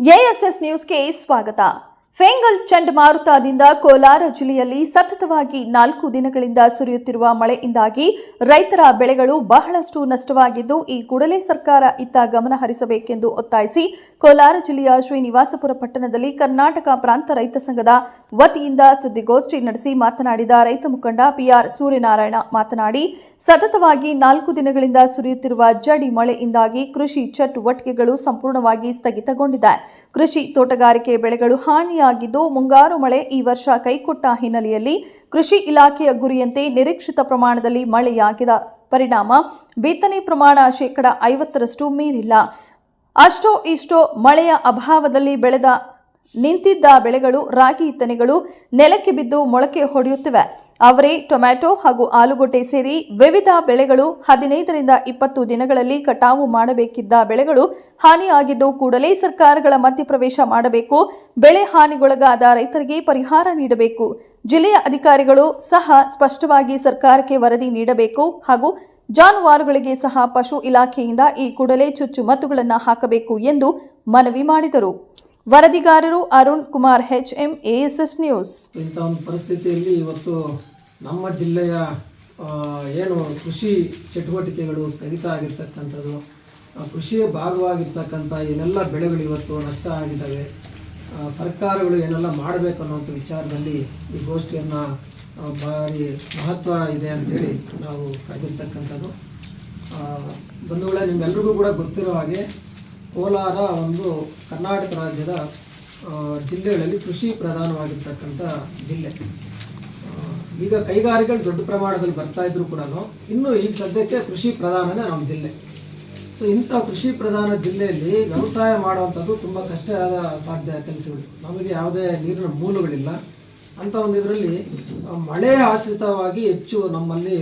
ASS ನ್ಯೂಸ್ಗೆ ಸ್ವಾಗತ ಫೆಂಗಲ್ ಚಂಡಮಾರುತದಿಂದ ಕೋಲಾರ ಜಿಲ್ಲೆಯಲ್ಲಿ ಸತತವಾಗಿ ನಾಲ್ಕು ದಿನಗಳಿಂದ ಸುರಿಯುತ್ತಿರುವ ಮಳೆಯಿಂದಾಗಿ ರೈತರ ಬೆಳೆಗಳು ಬಹಳಷ್ಟು ನಷ್ಟವಾಗಿದ್ದು, ಈ ಕೂಡಲೇ ಸರ್ಕಾರ ಇತ್ತ ಗಮನ ಹರಿಸಬೇಕೆಂದು ಒತ್ತಾಯಿಸಿ ಕೋಲಾರ ಜಿಲ್ಲೆಯ ಶ್ರೀನಿವಾಸಪುರ ಪಟ್ಟಣದಲ್ಲಿ ಕರ್ನಾಟಕ ಪ್ರಾಂತ ರೈತ ಸಂಘದ ವತಿಯಿಂದ ಸುದ್ದಿಗೋಷ್ಠಿ ನಡೆಸಿ ಮಾತನಾಡಿದ ರೈತ ಮುಖಂಡ ಪಿಆರ್ ಸೂರ್ಯನಾರಾಯಣ ಮಾತನಾಡಿ, ಸತತವಾಗಿ ನಾಲ್ಕು ದಿನಗಳಿಂದ ಸುರಿಯುತ್ತಿರುವ ಜಡಿ ಮಳೆಯಿಂದಾಗಿ ಕೃಷಿ ಚಟುವಟಿಕೆಗಳು ಸಂಪೂರ್ಣವಾಗಿ ಸ್ಥಗಿತಗೊಂಡಿದೆ. ಕೃಷಿ ತೋಟಗಾರಿಕೆ ಬೆಳೆಗಳು ಹಾನಿಯಾಗಿದ್ದು ಮುಂಗಾರು ಮಳೆ ಈ ವರ್ಷ ಕೈಕೊಟ್ಟ ಹಿನ್ನೆಲೆಯಲ್ಲಿ ಕೃಷಿ ಇಲಾಖೆಯ ಗುರಿಯಂತೆ ನಿರೀಕ್ಷಿತ ಪ್ರಮಾಣದಲ್ಲಿ ಮಳೆಯಾಗಿದ ಪರಿಣಾಮ ಬಿತ್ತನೆ ಪ್ರಮಾಣ ಶೇಕಡ ಐವತ್ತರಷ್ಟು ಮೀರಿಲ್ಲ. ಅಷ್ಟೋ ಇಷ್ಟೋ ಮಳೆಯ ಅಭಾವದಲ್ಲಿ ಬೆಳೆದ ನಿಂತಿದ್ದ ಬೆಳೆಗಳು, ರಾಗಿ ತೆನೆಗಳು ನೆಲಕ್ಕೆ ಬಿದ್ದು ಮೊಳಕೆ ಹೊಡೆಯುತ್ತಿವೆ. ಅವರೇ ಟೊಮ್ಯಾಟೊ ಹಾಗೂ ಆಲೂಗಡ್ಡೆ ಸೇರಿ ವಿವಿಧ ಬೆಳೆಗಳು ಹದಿನೈದರಿಂದ ಇಪ್ಪತ್ತು ದಿನಗಳಲ್ಲಿ ಕಟಾವು ಮಾಡಬೇಕಿದ್ದ ಬೆಳೆಗಳು ಹಾನಿಯಾಗಿದ್ದು ಕೂಡಲೇ ಸರ್ಕಾರಗಳ ಮಧ್ಯಪ್ರವೇಶ ಮಾಡಬೇಕು. ಬೆಳೆ ಹಾನಿಗೊಳಗಾದ ರೈತರಿಗೆ ಪರಿಹಾರ ನೀಡಬೇಕು. ಜಿಲ್ಲೆಯ ಅಧಿಕಾರಿಗಳು ಸಹ ಸ್ಪಷ್ಟವಾಗಿ ಸರ್ಕಾರಕ್ಕೆ ವರದಿ ನೀಡಬೇಕು ಹಾಗೂ ಜಾನುವಾರುಗಳಿಗೆ ಸಹ ಪಶು ಇಲಾಖೆಯಿಂದ ಈ ಕೂಡಲೇ ಚುಚ್ಚುಮದ್ದುಗಳನ್ನು ಹಾಕಬೇಕು ಎಂದು ಮನವಿ ಮಾಡಿದರು. ವರದಿಗಾರರು Arun Kumar H M ASS news. ಇಂಥ ಒಂದು ಪರಿಸ್ಥಿತಿಯಲ್ಲಿ ಇವತ್ತು ನಮ್ಮ ಜಿಲ್ಲೆಯ ಏನು ಕೃಷಿ ಚಟುವಟಿಕೆಗಳು ಸ್ಥಗಿತ ಆಗಿರ್ತಕ್ಕಂಥದ್ದು ಕೃಷಿಯ ಭಾಗವಾಗಿರ್ತಕ್ಕಂಥ ಏನೆಲ್ಲ ಬೆಳೆಗಳು ಇವತ್ತು ನಷ್ಟ ಆಗಿದ್ದಾವೆ ಸರ್ಕಾರಗಳು ಏನೆಲ್ಲ ಮಾಡಬೇಕು ಅನ್ನೋಂಥ ವಿಚಾರದಲ್ಲಿ ಈ ಗೋಷ್ಠಿಯನ್ನು ಭಾರಿ ಮಹತ್ವ ಇದೆ ಅಂತೇಳಿ ನಾವು ಕರೆದಿರ್ತಕ್ಕಂಥದ್ದು. ಬಂಧುಗಳೇ ಕೂಡ ಗೊತ್ತಿರೋ ಹಾಗೆ ಕೋಲಾರ ಒಂದು ಕರ್ನಾಟಕ ರಾಜ್ಯದ ಜಿಲ್ಲೆಗಳಲ್ಲಿ ಕೃಷಿ ಪ್ರಧಾನವಾಗಿರ್ತಕ್ಕಂಥ ಜಿಲ್ಲೆ. ಈಗ ಕೈಗಾರಿಕೆಗಳು ದೊಡ್ಡ ಪ್ರಮಾಣದಲ್ಲಿ ಬರ್ತಾ ಇದ್ರು ಕೂಡ ಇನ್ನೂ ಈಗ ಸದ್ಯಕ್ಕೆ ಕೃಷಿ ಪ್ರಧಾನನೇ ನಮ್ಮ ಜಿಲ್ಲೆ. ಸೊ ಇಂಥ ಕೃಷಿ ಪ್ರಧಾನ ಜಿಲ್ಲೆಯಲ್ಲಿ ವ್ಯವಸಾಯ ಮಾಡುವಂಥದ್ದು ತುಂಬ ಕಷ್ಟವಾದ ಸಾಧ್ಯ ಕೆಲಸಗಳು. ನಮಗೆ ಯಾವುದೇ ನೀರಿನ ಮೂಲಗಳಿಲ್ಲ. ಅಂತ ಒಂದು ಇದರಲ್ಲಿ ಮಳೆ ಆಶ್ರಿತವಾಗಿ ಹೆಚ್ಚು ನಮ್ಮಲ್ಲಿ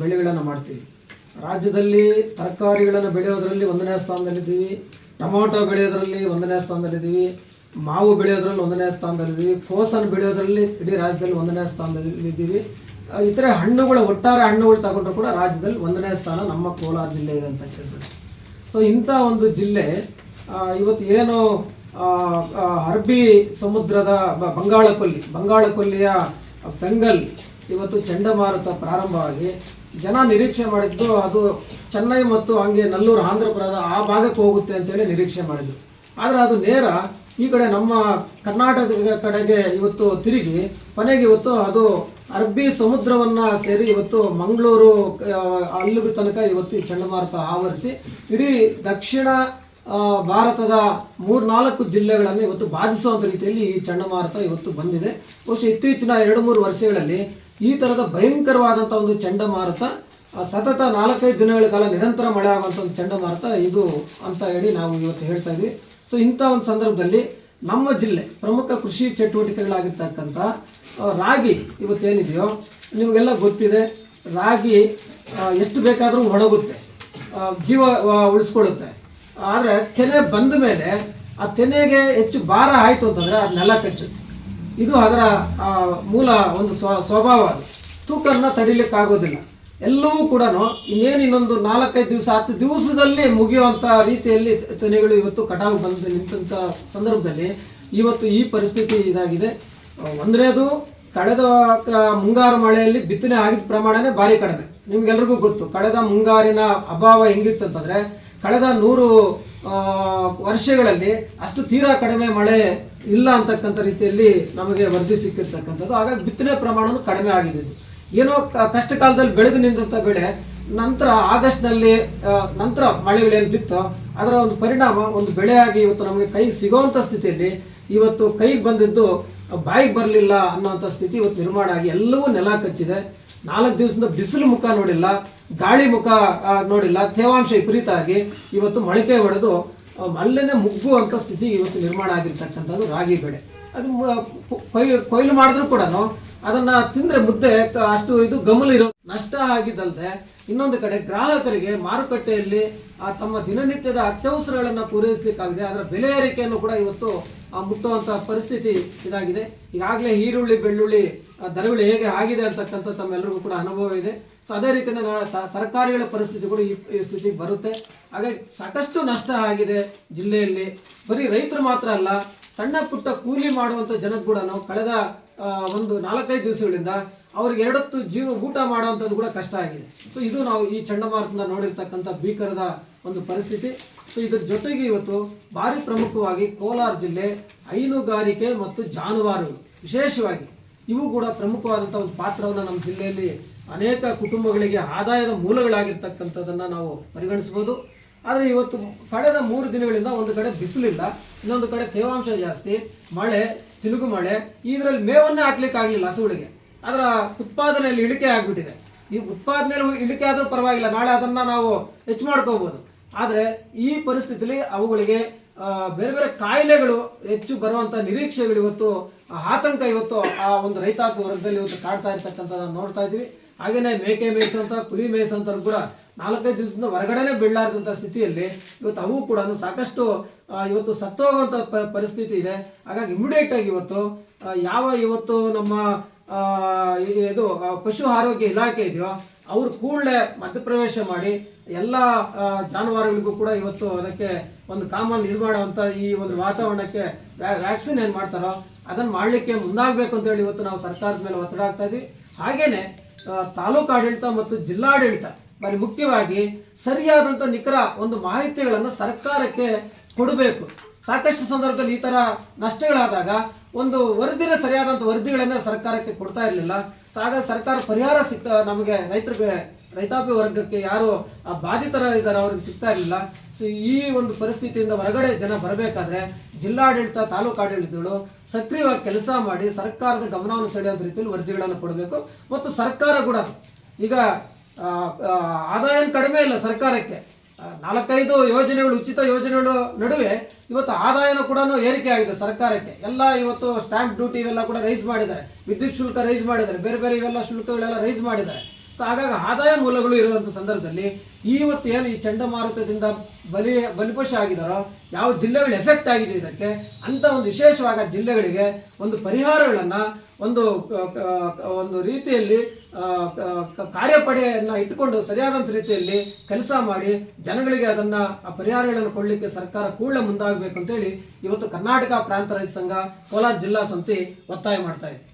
ಬೆಳೆಗಳನ್ನು ಮಾಡ್ತೀವಿ. ರಾಜ್ಯದಲ್ಲಿ ತರಕಾರಿಗಳನ್ನು ಬೆಳೆಯೋದರಲ್ಲಿ ಒಂದನೇ ಸ್ಥಾನದಲ್ಲಿದ್ದೀವಿ. ಟೊಮೊಟೊ ಬೆಳೆಯೋದ್ರಲ್ಲಿ ಒಂದನೇ ಸ್ಥಾನದಲ್ಲಿದ್ದೀವಿ, ಮಾವು ಬೆಳೆಯೋದ್ರಲ್ಲಿ ಒಂದನೇ ಸ್ಥಾನದಲ್ಲಿದ್ದೀವಿ ಕೋಸನ್ನು ಬೆಳೆಯೋದ್ರಲ್ಲಿ ಇಡೀ ರಾಜ್ಯದಲ್ಲಿ ಒಂದನೇ ಸ್ಥಾನದಲ್ಲಿದ್ದೀವಿ. ಇತರೆ ಹಣ್ಣುಗಳ, ಒಟ್ಟಾರೆ ಹಣ್ಣುಗಳು ತಗೊಂಡ್ರು ಕೂಡ ರಾಜ್ಯದಲ್ಲಿ ಒಂದನೇ ಸ್ಥಾನ ನಮ್ಮ ಕೋಲಾರ ಜಿಲ್ಲೆ ಇದೆ ಅಂತ ಹೇಳ್ಬೋದು ಸೊ ಇಂಥ ಒಂದು ಜಿಲ್ಲೆ ಇವತ್ತು ಏನು ಅರಬ್ಬಿ ಸಮುದ್ರದ ಬಂಗಾಳ ಕೊಲ್ಲಿ ಬಂಗಾಳ ಕೊಲ್ಲಿಯ ಬೆಂಗಲ್ ಇವತ್ತು ಚಂಡಮಾರುತ ಪ್ರಾರಂಭವಾಗಿ ಜನ ನಿರೀಕ್ಷೆ ಮಾಡಿದ್ದು ಅದು ಚೆನ್ನೈ ಮತ್ತು ಹಂಗೆ ನಲ್ಲೂರು ಆಂಧ್ರಪುರದ ಆ ಭಾಗಕ್ಕೆ ಹೋಗುತ್ತೆ ಅಂತೇಳಿ ನಿರೀಕ್ಷೆ ಮಾಡಿದ್ರು. ಆದರೆ ಅದು ನೇರ ಈ ಕಡೆ ನಮ್ಮ ಕರ್ನಾಟಕದ ಕಡೆಗೆ ಇವತ್ತು ತಿರುಗಿ, ಕೊನೆಗೆ ಇವತ್ತು ಅದು ಅರಬ್ಬಿ ಸಮುದ್ರವನ್ನ ಸೇರಿ ಇವತ್ತು ಮಂಗಳೂರು ಅಲ್ಲಿಗೂ ತನಕ ಇವತ್ತು ಚಂಡಮಾರುತ ಆವರಿಸಿ, ಇಡೀ ದಕ್ಷಿಣ ಭಾರತದ ಮೂರ್ನಾಲ್ಕು ಜಿಲ್ಲೆಗಳನ್ನು ಇವತ್ತು ಬಾಧಿಸುವಂತ ರೀತಿಯಲ್ಲಿ ಈ ಚಂಡಮಾರುತ ಇವತ್ತು ಬಂದಿದೆ. ಬಹುಶಃ ಇತ್ತೀಚಿನ ಎರಡು ಮೂರು ವರ್ಷಗಳಲ್ಲಿ ಈ ತರದ ಭಯಂಕರವಾದಂಥ ಒಂದು ಚಂಡಮಾರುತ ಸತತ ನಾಲ್ಕೈದು ದಿನಗಳ ಕಾಲ ನಿರಂತರ ಮಳೆ ಆಗುವಂಥ ಒಂದು ಚಂಡಮಾರುತ ಇದು ಅಂತ ಹೇಳಿ ನಾವು ಇವತ್ತು ಹೇಳ್ತಾ ಇದ್ವಿ. ಸೊ ಇಂಥ ಒಂದು ಸಂದರ್ಭದಲ್ಲಿ ನಮ್ಮ ಜಿಲ್ಲೆ ಪ್ರಮುಖ ಕೃಷಿ ಚಟುವಟಿಕೆಗಳಾಗಿರ್ತಕ್ಕಂಥ ರಾಗಿ ರಾಗಿ ಇವತ್ತೇನಿದೆಯೋ ನಿಮಗೆಲ್ಲ ಗೊತ್ತಿದೆ. ರಾಗಿ ಎಷ್ಟು ಬೇಕಾದರೂ ಒಣಗುತ್ತೆ ಜೀವ ಉಳಿಸ್ಕೊಡುತ್ತೆ. ಆದರೆ ತೆನೆ ಬಂದ ಮೇಲೆ ಆ ತೆನೆಗೆ ಹೆಚ್ಚು ಭಾರ ಆಯಿತು ಅಂತಂದರೆ ಅದು ನೆಲ ಕಚ್ಚುತ್ತೆ. ಇದು ಅದರ ಮೂಲ ಒಂದು ಸ್ವ, ಸ್ವಭಾವ ಅದು. ತೂಕನ ತಡಿಲಿಕ್ಕಾಗೋದಿಲ್ಲ. ಎಲ್ಲವೂ ಕೂಡ ಇನ್ನೇನು ಇನ್ನೊಂದು ನಾಲ್ಕೈದು ದಿವಸ, ಹತ್ತು ದಿವಸದಲ್ಲಿ ಮುಗಿಯುವಂಥ ರೀತಿಯಲ್ಲಿ ತೆನೆಗಳು ಇವತ್ತು ಕಟಾವು ಬಂದು ನಿಂತ ಸಂದರ್ಭದಲ್ಲಿ ಇವತ್ತು ಈ ಪರಿಸ್ಥಿತಿ ಇದಾಗಿದೆ. ಒಂದನೇದು, ಕಳೆದ ಮುಂಗಾರು ಮಳೆಯಲ್ಲಿ ಬಿತ್ತನೆ ಆಗಿದ್ದ ಪ್ರಮಾಣನೇ ಭಾರಿ ಕಡಿಮೆ. ನಿಮ್ಗೆಲ್ರಿಗೂ ಗೊತ್ತು, ಕಳೆದ ಮುಂಗಾರಿನ ಅಭಾವ ಹೆಂಗಿತ್ತು ಅಂತಂದ್ರೆ ಕಳೆದ ನೂರು ವರ್ಷಗಳಲ್ಲಿ ಅಷ್ಟು ತೀರಾ ಕಡಿಮೆ ಮಳೆ ಇಲ್ಲ ಅಂತಕ್ಕಂಥ ರೀತಿಯಲ್ಲಿ ನಮಗೆ ವರದಿ ಸಿಕ್ಕಿರ್ತಕ್ಕಂಥದ್ದು. ಹಾಗಾಗಿ ಬಿತ್ತನೆ ಪ್ರಮಾಣವೂ ಕಡಿಮೆ ಆಗಿದೆ ಏನೋ ಕಷ್ಟ ಕಾಲದಲ್ಲಿ ಬೆಳೆದು ನಿಂತ ಬೆಳೆ, ನಂತರ ಆಗಸ್ಟ್ನಲ್ಲಿ ನಲ್ಲಿ ನಂತರ ಮಳೆಗಳೇನು ಬಿತ್ತೋ. ಅದರ ಒಂದು ಪರಿಣಾಮ ಒಂದು ಬೆಳೆಯಾಗಿ ಇವತ್ತು ನಮಗೆ ಕೈ ಸಿಗೋವಂಥ ಸ್ಥಿತಿಯಲ್ಲಿ ಇವತ್ತು ಕೈಗೆ ಬಂದಿದ್ದು, ಬಾಯಿಗೆ ಬರಲಿಲ್ಲ ಅನ್ನೋಂಥ ಸ್ಥಿತಿ ಇವತ್ತು ನಿರ್ಮಾಣ ಆಗಿ ಎಲ್ಲವೂ ನೆಲ ಕಚ್ಚಿದೆ. ನಾಲ್ಕು ದಿವಸದಿಂದ ಬಿಸಿಲು ಮುಖ ನೋಡಿಲ್ಲ, ಗಾಳಿ ಮುಖ ನೋಡಿಲ್ಲ, ತೇವಾಂಶ ವಿಪರೀತ ಆಗಿ ಇವತ್ತು ಮೊಳಕೆ ಹೊಡೆದು ಅಲ್ಲೇ ಮುಗ್ಗುವಂಥ ಸ್ಥಿತಿ ಇವತ್ತು ನಿರ್ಮಾಣ ಆಗಿರ್ತಕ್ಕಂಥದ್ದು ರಾಗಿ ಬೆಳೆ. ಅದು ಕೊಯ್ಲು ಕೊಯ್ಲು ಮಾಡಿದ್ರು ಕೂಡ ಅದನ್ನ ತಿಂದ್ರೆ ಮುದ್ದೆ ಅಷ್ಟು ಇದು ಗಮಲ ಇರೋ ನಷ್ಟ ಆಗಿದ್ದಲ್ಲದೆ ಇನ್ನೊಂದು ಕಡೆ ಗ್ರಾಹಕರಿಗೆ ಮಾರುಕಟ್ಟೆಯಲ್ಲಿ ತಮ್ಮ ದಿನನಿತ್ಯದ ಅತ್ಯವಸರಗಳನ್ನ ಪೂರೈಸಲಿಕ್ಕಾಗಿದೆ ಅದರ ಬೆಲೆ ಏರಿಕೆಯನ್ನು ಕೂಡ ಇವತ್ತು ಮುಟ್ಟುವಂತಹ ಮುಟ್ಟುವಂತ ಪರಿಸ್ಥಿತಿ ಇದಾಗಿದೆ. ಈಗಾಗಲೇ ಈರುಳ್ಳಿ, ಬೆಳ್ಳುಳ್ಳಿ ದರಗಳು ಹೇಗೆ ಆಗಿದೆ ಅಂತಕ್ಕಂಥ ತಮ್ಮೆಲ್ಲರಿಗೂ ಕೂಡ ಅನುಭವ ಇದೆ. ಸೊ ಅದೇ ರೀತಿ ತರಕಾರಿಗಳ ಪರಿಸ್ಥಿತಿ ಕೂಡ ಈ ಸ್ಥಿತಿಗೆ ಬರುತ್ತೆ. ಹಾಗಾಗಿ ಸಾಕಷ್ಟು ನಷ್ಟ ಆಗಿದೆ ಜಿಲ್ಲೆಯಲ್ಲಿ. ಬರೀ ರೈತರು ಮಾತ್ರ ಅಲ್ಲ ಸಣ್ಣ ಪುಟ್ಟ ಕೂಲಿ ಮಾಡುವಂತ ಜನಕ್ಕೆ ಕೂಡ ನಾವು ಕಳೆದ ಒಂದು ನಾಲ್ಕೈದು ದಿವಸಗಳಿಂದ ಅವ್ರಿಗೆ ಎರಡೊತ್ತು ಜೀವ ಊಟ ಮಾಡುವಂಥದ್ದು ಕೂಡ ಕಷ್ಟ ಆಗಿದೆ. ಸೊ ಇದು ನಾವು ಈ ಚಂಡಮಾರುತದಿಂದ ನೋಡಿರ್ತಕ್ಕಂಥ ಭೀಕರದ ಒಂದು ಪರಿಸ್ಥಿತಿ. ಸೊ ಇದ್ರ ಜೊತೆಗೆ ಇವತ್ತು ಭಾರಿ ಪ್ರಮುಖವಾಗಿ ಕೋಲಾರ ಜಿಲ್ಲೆ ಹೈನುಗಾರಿಕೆ ಮತ್ತು ಜಾನುವಾರುಗಳು, ವಿಶೇಷವಾಗಿ ಇವು ಕೂಡ ಪ್ರಮುಖವಾದಂಥ ಒಂದು ಪಾತ್ರವನ್ನು ನಮ್ಮ ಜಿಲ್ಲೆಯಲ್ಲಿ ಅನೇಕ ಕುಟುಂಬಗಳಿಗೆ ಆದಾಯದ ಮೂಲಗಳಾಗಿರ್ತಕ್ಕಂಥದ್ದನ್ನು ನಾವು ಪರಿಗಣಿಸ್ಬೋದು ಆದರೆ ಇವತ್ತು ಕಳೆದ ಮೂರು ದಿನಗಳಿಂದ ಒಂದು ಕಡೆ ಬಿಸಿಲಿಲ್ಲ, ಇನ್ನೊಂದು ಕಡೆ ತೇವಾಂಶ ಜಾಸ್ತಿ, ಮಳೆ ಚಿಲುಗು ಮಳೆ, ಇದರಲ್ಲಿ ಮೇವನ್ನೇ ಹಾಕ್ಲಿಕ್ಕೆ ಆಗಲಿಲ್ಲ ಹಸುಗಳಿಗೆ. ಅದರ ಉತ್ಪಾದನೆಯಲ್ಲಿ ಇಳಿಕೆ ಆಗಿಬಿಟ್ಟಿದೆ. ಈ ಉತ್ಪಾದನೆಯಲ್ಲಿ ಇಳಿಕೆ ಆದರೂ ಪರವಾಗಿಲ್ಲ, ನಾಳೆ ಅದನ್ನ ನಾವು ಹೆಚ್ಚು ಮಾಡ್ಕೋಬಹುದು ಆದರೆ ಈ ಪರಿಸ್ಥಿತಿಯಲ್ಲಿ ಅವುಗಳಿಗೆ ಬೇರೆ ಬೇರೆ ಕಾಯಿಲೆಗಳು ಹೆಚ್ಚು ಬರುವಂತ ನಿರೀಕ್ಷೆಗಳು ಇವತ್ತು ಆತಂಕ ಇವತ್ತು ಆ ಒಂದು ರೈತಾಪಿ ವರ್ಗದಲ್ಲಿ ಇವತ್ತು ಕಾಡ್ತಾ ಇರ್ತಕ್ಕಂಥದ್ದನ್ನು ನೋಡ್ತಾ ಇದ್ವಿ ಹಾಗೇನೆ ಮೇಕೆ ಮೇಯಿಸುವಂತ ಕುರಿ ಮೇಯಿಸುವಂತ ಕೂಡ ನಾಲ್ಕೈದು ದಿವಸದಿಂದ ಹೊರಗಡೆನೆ ಬೀಳಲಾರದಂತ ಸ್ಥಿತಿಯಲ್ಲಿ ಇವತ್ತು ಅವು ಕೂಡ ಸಾಕಷ್ಟು ಇವತ್ತು ಸತ್ತೋಗುವಂತ ಪ- ಪರಿಸ್ಥಿತಿ ಇದೆ. ಹಾಗಾಗಿ ಇಮಿಡಿಯೇಟ್ ಆಗಿ ಇವತ್ತು ಯಾವ ಇವತ್ತು ನಮ್ಮ ಇದು ಪಶು ಆರೋಗ್ಯ ಇಲಾಖೆ ಇದೆಯೋ, ಅವರು ಕೂಡಲೇ ಮಧ್ಯಪ್ರವೇಶ ಮಾಡಿ ಎಲ್ಲ ಜಾನುವಾರುಗಳಿಗೂ ಕೂಡ ಇವತ್ತು ಅದಕ್ಕೆ ಒಂದು ಕಾಮನ್ ಇದು ಈ ಒಂದು ವಾತಾವರಣಕ್ಕೆ ವ್ಯಾಕ್ಸಿನ್ ಏನು ಮಾಡ್ತಾರೋ ಅದನ್ನ ಮಾಡ್ಲಿಕ್ಕೆ ಮುಂದಾಗಬೇಕು ಅಂತ ಹೇಳಿ ಇವತ್ತು ನಾವು ಸರ್ಕಾರದ ಮೇಲೆ ಒತ್ತಡ ಆಗ್ತಾ ಇದ್ವಿ. ಹಾಗೇನೆ ತಾಲೂಕು ಆಡಳಿತ ಮತ್ತು ಜಿಲ್ಲಾಡಳಿತ, ಬರೀ ಮುಖ್ಯವಾಗಿ ಸರಿಯಾದಂತ ನಿಖರ ಒಂದು ಮಾಹಿತಿಗಳನ್ನು ಸರ್ಕಾರಕ್ಕೆ ಕೊಡಬೇಕು. ಸಾಕಷ್ಟು ಸಂದರ್ಭದಲ್ಲಿ ಈ ಥರ ನಷ್ಟಗಳಾದಾಗ ಒಂದು ವರದಿನ, ಸರಿಯಾದಂತ ವರದಿಗಳನ್ನು ಸರ್ಕಾರಕ್ಕೆ ಕೊಡ್ತಾ ಇರಲಿಲ್ಲ. ಸೊ ಸರ್ಕಾರ ಪರಿಹಾರ ಸಿಗ್ತಾ, ನಮಗೆ ರೈತರಿಗೆ ರೈತಾಪಿ ವರ್ಗಕ್ಕೆ ಯಾರು ಬಾಧಿತರ ಇದ್ದಾರೆ, ಅವ್ರಿಗೆ ಸಿಗ್ತಾ ಇರಲಿಲ್ಲ. ಸೊ ಈ ಒಂದು ಪರಿಸ್ಥಿತಿಯಿಂದ ಹೊರಗಡೆ ಜನ ಬರಬೇಕಾದ್ರೆ ಜಿಲ್ಲಾಡಳಿತ, ತಾಲೂಕು ಆಡಳಿತಗಳು ಸಕ್ರಿಯವಾಗಿ ಕೆಲಸ ಮಾಡಿ ಸರ್ಕಾರದ ಗಮನವನ್ನು ಸೆಳೆಯುವಂತ ರೀತಿಯಲ್ಲಿ ವರದಿಗಳನ್ನು ಕೊಡಬೇಕು. ಮತ್ತು ಸರ್ಕಾರ ಕೂಡ, ಈಗ ಆದಾಯ ಕಡಿಮೆ ಇಲ್ಲ ಸರ್ಕಾರಕ್ಕೆ. ನಾಲ್ಕೈದು ಯೋಜನೆಗಳು, ಉಚಿತ ಯೋಜನೆಗಳು ನಡುವೆ ಇವತ್ತು ಆದಾಯನೂ ಕೂಡ ಏರಿಕೆ ಆಗಿದೆ ಸರ್ಕಾರಕ್ಕೆ. ಎಲ್ಲ ಇವತ್ತು ಸ್ಟ್ಯಾಂಪ್ ಡ್ಯೂಟಿ ಇವೆಲ್ಲ ಕೂಡ ರೈಸ್ ಮಾಡಿದ್ದಾರೆ. ವಿದ್ಯುತ್ ಶುಲ್ಕ ರೈಸ್ ಮಾಡಿದ್ದಾರೆ. ಬೇರೆ ಬೇರೆ ಇವೆಲ್ಲ ಶುಲ್ಕಗಳೆಲ್ಲ ರೈಸ್ ಮಾಡಿದ್ದಾರೆ. ಸೊ ಹಾಗಾಗಿ ಆದಾಯ ಮೂಲಗಳು ಇರುವಂಥ ಸಂದರ್ಭದಲ್ಲಿ ಇವತ್ತು ಏನು ಈ ಚಂಡಮಾರುತದಿಂದ ಬಲಿ ಬಲಿಪಶ ಆಗಿದಾರೋ, ಯಾವ ಜಿಲ್ಲೆಗಳು ಎಫೆಕ್ಟ್ ಆಗಿದೆ ಇದಕ್ಕೆ, ಅಂತ ಒಂದು ವಿಶೇಷವಾಗಿ ಜಿಲ್ಲೆಗಳಿಗೆ ಒಂದು ಪರಿಹಾರಗಳನ್ನು ಒಂದು ಒಂದು ರೀತಿಯಲ್ಲಿ ಕಾರ್ಯಪಡೆಯನ್ನು ಇಟ್ಟುಕೊಂಡು ಸರಿಯಾದಂತ ರೀತಿಯಲ್ಲಿ ಕೆಲಸ ಮಾಡಿ ಜನಗಳಿಗೆ ಅದನ್ನ, ಆ ಪರಿಹಾರಗಳನ್ನು ಕೊಡಲಿಕ್ಕೆ ಸರ್ಕಾರ ಕೂಡಲೇ ಮುಂದಾಗಬೇಕು ಅಂತೇಳಿ ಇವತ್ತು ಕರ್ನಾಟಕ ಪ್ರಾಂತ ರೈತ ಸಂಘ ಕೋಲಾರ ಜಿಲ್ಲಾ ಸಮಿತಿ ಒತ್ತಾಯ ಮಾಡ್ತಾ